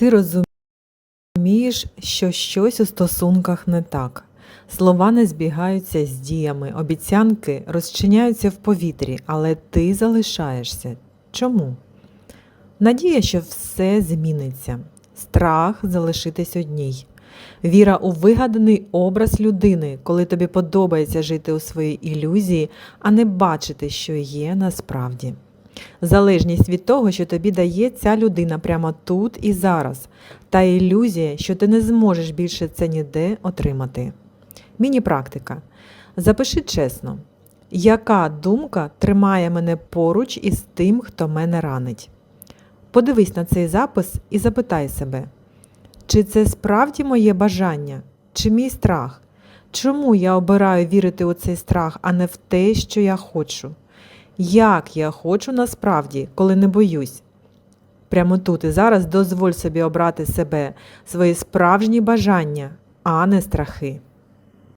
Ти розумієш, що щось у стосунках не так. Слова не збігаються з діями, обіцянки розчиняються в повітрі, але ти залишаєшся. Чому? Надія, що все зміниться, страх залишитись одній, віра у вигаданий образ людини, коли тобі подобається жити у своїй ілюзії, а не бачити, що є насправді. Залежність від того, що тобі дає ця людина прямо тут і зараз, та ілюзія, що ти не зможеш більше це ніде отримати. Міні-практика. Запиши чесно, яка думка тримає мене поруч із тим, хто мене ранить. Подивись на цей запис і запитай себе, чи це справді моє бажання, чи мій страх? Чому я обираю вірити у цей страх, а не в те, що я хочу? Як я хочу насправді, коли не боюсь? Прямо тут і зараз дозволь собі обрати себе, свої справжні бажання, а не страхи.